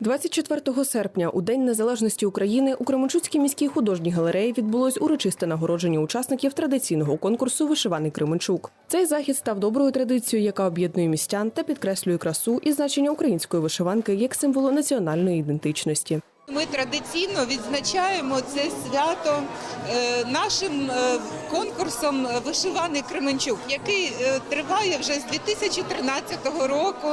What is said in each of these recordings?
24 серпня, у День Незалежності України, у Кременчуцькій міській художній галереї відбулось урочисте нагородження учасників традиційного конкурсу Вишиваний Кременчук. Цей захід став доброю традицією, яка об'єднує містян та підкреслює красу і значення української вишиванки як символу національної ідентичності. Ми традиційно відзначаємо це свято е, нашим е, конкурсом Вишиваний Кременчук, який е, триває вже з 2013 року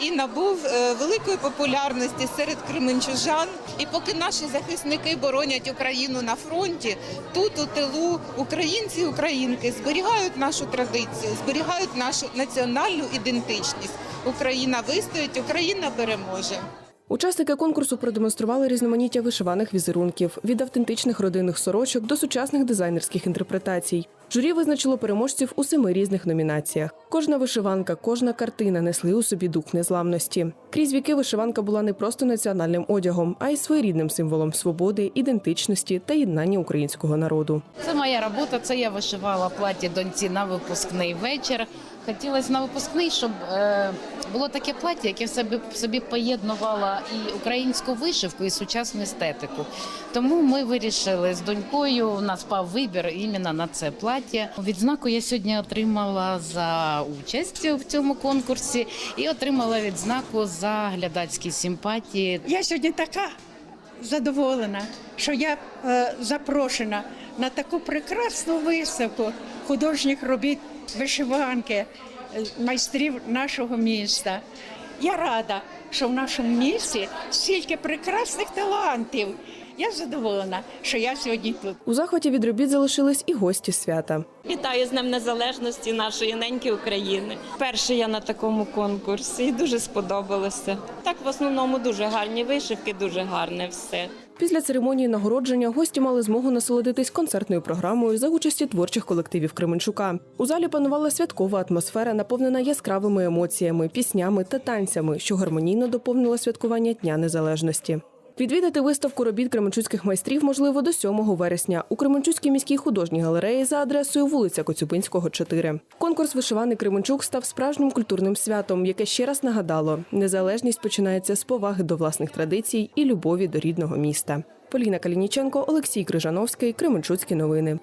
і набув великої популярності серед кременчужан. І поки наші захисники боронять Україну на фронті, тут у тилу українці і українки зберігають нашу традицію, зберігають нашу національну ідентичність. Україна вистоїть, Україна переможе. Учасники конкурсу продемонстрували різноманіття вишиваних візерунків від автентичних родинних сорочок до сучасних дизайнерських інтерпретацій. Журі визначило переможців у семи різних номінаціях. Кожна вишиванка, кожна картина несли у собі дух незламності. Крізь віки вишиванка була не просто національним одягом, а й своєрідним символом свободи, ідентичності та єднання українського народу. Це моя робота. Це я вишивала плаття доньці на випускний вечір. Хотілося на випускний, щоб е, було таке плаття, яке в собі, в собі поєднувало і українську вишивку, і сучасну естетику. Тому ми вирішили з донькою. У нас пав вибір іменно на це плаття. Відзнаку я сьогодні отримала за участь в цьому конкурсі і отримала відзнаку за глядацькі симпатії. Я сьогодні така задоволена, що я е, запрошена на таку прекрасну виставку художніх робіт вишиванки е, майстрів нашого міста. Я рада, що в нашому місті стільки прекрасних талантів. Я задоволена, що я сьогодні тут. У захваті від робіт залишились і гості свята. Вітаю з Днем Незалежності нашої неньки України. Перше я на такому конкурсі і дуже сподобалося. Так в основному дуже гарні вишивки, дуже гарне все. Після церемонії нагородження гості мали змогу насолодитись концертною програмою за участі творчих колективів Кременчука. У залі панувала святкова атмосфера, наповнена яскравими емоціями, піснями та танцями, що гармонійно доповнило святкування Дня Незалежності. Відвідати виставку робіт кременчуцьких майстрів можливо до 7 вересня у Кременчуцькій міській художній галереї за адресою вулиця Коцюбинського, 4. Конкурс Вишиваний Кременчук став справжнім культурним святом, яке ще раз нагадало, незалежність починається з поваги до власних традицій і любові до рідного міста. Поліна Калініченко, Олексій Крижановський, Кременчуцькі новини.